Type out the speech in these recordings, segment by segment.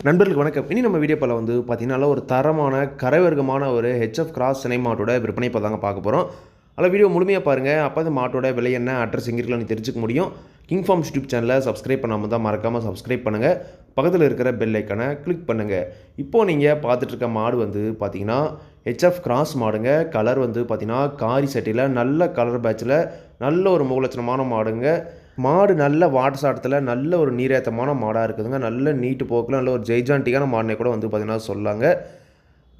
நண்பர்களுக்கு வணக்கம். இனி நம்ம வீடியோ பல வந்து பார்த்தீங்கன்னா ஒரு தரமான கரைவர்க்கமான ஒரு ஹெச்எஃப் கிராஸ் சினை மாட்டோட விற்பனை இப்போ தாங்க பார்க்க போகிறோம் அதில் வீடியோ முழுமையாக பாருங்கள் அப்போ அந்த மாட்டோட விலை என்ன அட்ரஸ் எங்கே இருக்குன்னு தெரிஞ்சுக்க முடியும். கிங் ஃபார்ம்ஸ் யூடியூப் சேனலை சப்ஸ்கிரைப் பண்ணாமல் தான் மறக்காமல் சப்ஸ்கிரைப் பண்ணுங்கள் பக்கத்தில் இருக்கிற பெல் ஐக்கனை கிளிக் பண்ணுங்கள் இப்போது நீங்கள் பார்த்துட்ருக்க மாடு வந்து பார்த்தீங்கன்னா ஹெச்எஃப் கிராஸ் மாடுங்க. கலர் வந்து பார்த்திங்கன்னா காரி சட்டியில் நல்ல கலர் பேட்சில் நல்ல ஒரு முகலட்சணமான மாடுங்க. மாடு நல்ல வாட்டர் சாட்டத்தில் நல்ல ஒரு நீரேத்தமான மாடாக இருக்குதுங்க. நல்ல நீட்டு போக்கில் நல்ல ஒரு ஜெய்ஜான்டிக்கான மாடினை கூட வந்து பார்த்திங்கன்னா சொல்லாங்க.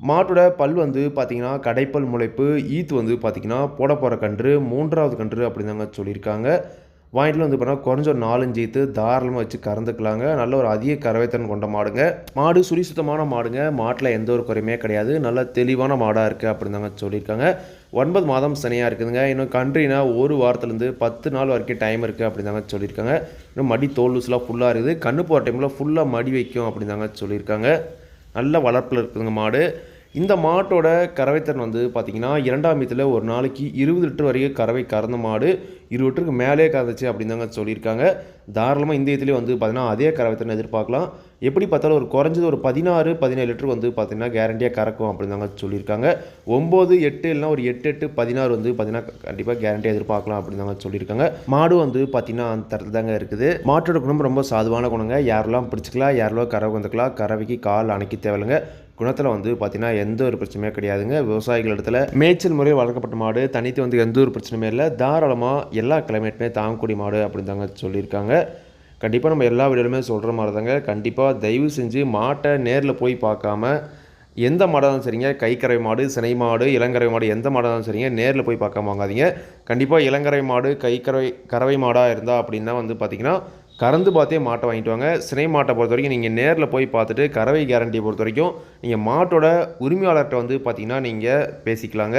மாட்டோட பல் வந்து பார்த்திங்கன்னா கடைப்பல் முளைப்பு ஈத்து வந்து பார்த்திங்கன்னா போட போகிற கன்று மூன்றாவது கன்று அப்படிதாங்க சொல்லியிருக்காங்க. வாங்கிட்டு வந்து பார்த்தீங்கன்னா குறைஞ்ச ஒரு நாலஞ்சு ஈத்து தாராளமாக வச்சு கறந்துக்கலாங்க. நல்ல ஒரு அதிக கறவைத்தன் கொண்ட மாடுங்க. மாடு சுழி சுத்தமான மாடுங்க. மாட்டில் எந்த ஒரு குறையுமே கிடையாது. நல்ல தெளிவான மாடாக இருக்குது அப்படின்னு தாங்க சொல்லியிருக்காங்க. ஒன்பது மாதம் சனியாக இருக்குதுங்க. இன்னும் கன்றினா ஒரு வாரத்துலேருந்து பத்து நாள் வரைக்கும் டைம் இருக்குது அப்படின்னு தாங்க சொல்லியிருக்காங்க. இன்னும் மடி தோல் லூஸ்லாம் ஃபுல்லாக இருக்குது. கண்ணு போகிற டைமில் ஃபுல்லாக மடி வைக்கும் அப்படின்னு தாங்க சொல்லியிருக்காங்க. நல்ல வளர்ப்பில் இருக்குதுங்க மாடு. இந்த மாட்டோட கறவைத்தன் வந்து பார்த்திங்கன்னா இரண்டாம் மீத்தில் ஒரு நாளைக்கு இருபது லிட்டர் வரைக்கும் கறவை கறந்த மாடு இருபது லிட்டருக்கு மேலே கறந்துச்சு அப்படின்னு தாங்க சொல்லியிருக்காங்க. தாராளமாக இந்த இதுலேயே வந்து பார்த்திங்கன்னா அதே கறவைத்தன் எதிர்பார்க்கலாம். எப்படி பார்த்தாலும் ஒரு குறைஞ்சது ஒரு பதினாறு பதினேழு லிட்டர் வந்து பார்த்திங்கன்னா கேரண்டியாக கறக்கும் அப்படின்னு தாங்க சொல்லியிருக்காங்க. ஒம்பது எட்டு இல்லைனா ஒரு எட்டு எட்டு பதினாறு வந்து பார்த்திங்கன்னா கண்டிப்பாக கேரண்டியாக எதிர்பார்க்கலாம் அப்படின்னு தாங்க சொல்லியிருக்காங்க. மாடு வந்து பார்த்திங்கன்னா அந்த தரத்தில் தாங்க இருக்குது. மாட்டோட குணம் ரொம்ப சாதுவான குணங்க. யாரெல்லாம் பிடிச்சிக்கலாம் யாரெல்லாம் கறவை வந்துக்கலாம் கறவைக்கு கால் அணைக்க தேவையில்லைங்க. குணத்தில் வந்து பார்த்திங்கன்னா எந்த ஒரு பிரச்சனையுமே கிடையாதுங்க. விவசாயிகள் இடத்துல மேய்ச்சல் முறையில் வளர்க்கப்பட்ட மாடு தனித்து வந்து எந்த ஒரு பிரச்சனையுமே இல்லை. தாராளமாக எல்லா கிளைமேட்டுமே தாங்கக்கூடிய மாடு அப்படின்னு தாங்க சொல்லியிருக்காங்க. கண்டிப்பாக நம்ம எல்லா வீடியோலுமே சொல்கிற மாதிரி தாங்க கண்டிப்பாக தயவு செஞ்சு மாட்டை நேரில் போய் பார்க்காம எந்த மாடாக சரிங்க. கைக்கறவை மாடு சினை மாடு இளங்கரை மாடு எந்த மாடாக இருந்தாலும் சரிங்க. நேரில் போய் பார்க்காம வாங்காதீங்க. கண்டிப்பாக இளங்கரை மாடு கைக்கரை கறவை மாடாக இருந்தால் அப்படின்னா வந்து பார்த்திங்கன்னா கறந்து பார்த்தே மாட்டை வாங்கிட்டு வாங்க. சினை மாட்டை பொறுத்த வரைக்கும் நீங்கள் நேரில் போய் பார்த்துட்டு கறவை கேரண்டியை பொறுத்த வரைக்கும் நீங்கள் மாட்டோட உரிமையாளர்கிட்ட வந்து பார்த்திங்கன்னா நீங்கள் பேசிக்கலாங்க.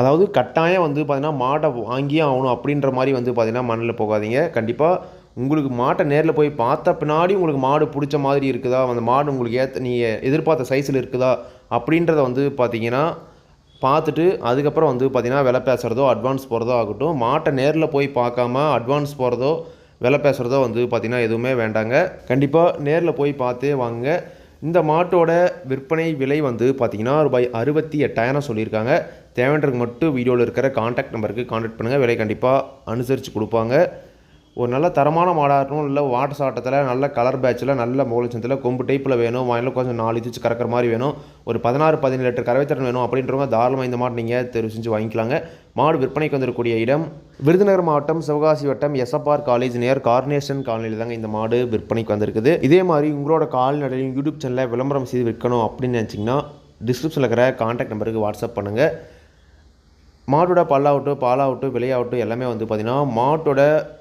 அதாவது கட்டாயம் வந்து பார்த்திங்கன்னா மாட்டை வாங்கியே ஆகணும் அப்படின்ற மாதிரி வந்து பார்த்திங்கன்னா மண்ணில் போகாதீங்க. கண்டிப்பாக உங்களுக்கு மாட்டை நேரில் போய் பார்த்த பின்னாடி உங்களுக்கு மாடு பிடிச்ச மாதிரி இருக்குதா? அந்த மாடு உங்களுக்கு ஏற்ற நீங்கள் எதிர்பார்த்த சைஸில் இருக்குதா? அப்படின்றத வந்து பார்த்தீங்கன்னா பார்த்துட்டு அதுக்கப்புறம் வந்து பார்த்திங்கன்னா விலை பேசுகிறதோ அட்வான்ஸ் போகிறதோ ஆகட்டும். மாட்டை நேரில் போய் பார்க்காம அட்வான்ஸ் போகிறதோ விலை பேசுகிறதோ வந்து பார்த்திங்கன்னா எதுவுமே வேண்டாங்க. கண்டிப்பாக நேரில் போய் பார்த்தே வாங்க இந்த மாட்டோட விற்பனை விலை வந்து பார்த்திங்கன்னா ரூபாய் அறுபத்தி எட்டாயிரம் சொல்லியிருக்காங்க. தேவைன்றதுக்கு மட்டும் வீடியோவில் இருக்கிற காண்டாக்ட் நம்பருக்கு காண்டாக்ட் பண்ணுங்கள் விலை கண்டிப்பாக அனுசரித்து கொடுப்பாங்க. ஒரு நல்ல தரமான மாடாக இருக்கணும் இல்லை வாட்டர் சாட்டத்தில் நல்ல கலர் பேட்சில் நல்ல மோலச்சத்தில் கொம்பு டைப்பில் வேணும் வாயில கொஞ்சம் நாலு இச்சு கறக்கிற மாதிரி வேணும் ஒரு பதினாறு பதினேழு லிட்டர் கறவைத்திறன் வேணும் அப்படின்றவங்க தாராளமாக இந்த மாடு நீங்கள் தெரிவு செஞ்சு வாங்கிக்கலாங்க. மாடு விற்பனைக்கு வந்திருக்கக்கூடிய இடம் விருதுநகர் மாவட்டம் சிவகாசி வட்டம் எஸ்எப்ஆர் காலேஜ் நியர் கார்னேஷன் காலனியில் தாங்க இந்த மாடு விற்பனைக்கு வந்திருக்குது. இதே மாதிரி உங்களோட கால்நடையும் யூடியூப் சேனலில் விளம்பரம் செய்து விற்கணும் அப்படின்னு நினச்சிங்கன்னா டிஸ்கிரிப்ஷனில் இருக்கிற கான்டாக்ட் நம்பருக்கு வாட்ஸ்அப் பண்ணுங்கள் மாட்டோட பல்லாகட்டும் பாலாகட்டும் விலையாகட்டும் எல்லாமே வந்து பார்த்திங்கன்னா மாட்டோட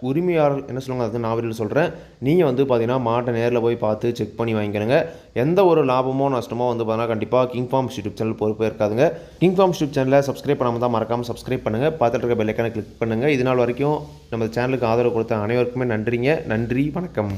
உரிமையாளர் என்ன சொல்லுவாங்க அது நான் சொல்கிறேன் நீங்கள் வந்து பார்த்திங்கன்னா மாட்டை நேரில் போய் பார்த்து செக் பண்ணி வாங்கிக்கணுங்க. எந்த ஒரு லாபமோ நஷ்டமோ வந்து பார்த்தீங்கன்னா கண்டிப்பாக கிங் ஃபார்ம்ஸ் யூடியூப் சேனல் பொறுப்பே இருக்காதுங்க கிங் ஃபார்ம்ஸ் யூடியூப் சேனலை சப்ஸ்கிரைப் பண்ணாமல் தான் மறக்காமல் சப்ஸ்கிரைப் பண்ணுங்கள் பார்த்துட்டு இருக்க பெல்லைக்கான கிளிக் பண்ணுங்கள் இது நாள் வரைக்கும் நம்ம சேனலுக்கு ஆதரவு கொடுத்த அனைவருக்குமே நன்றிங்க. நன்றி வணக்கம்.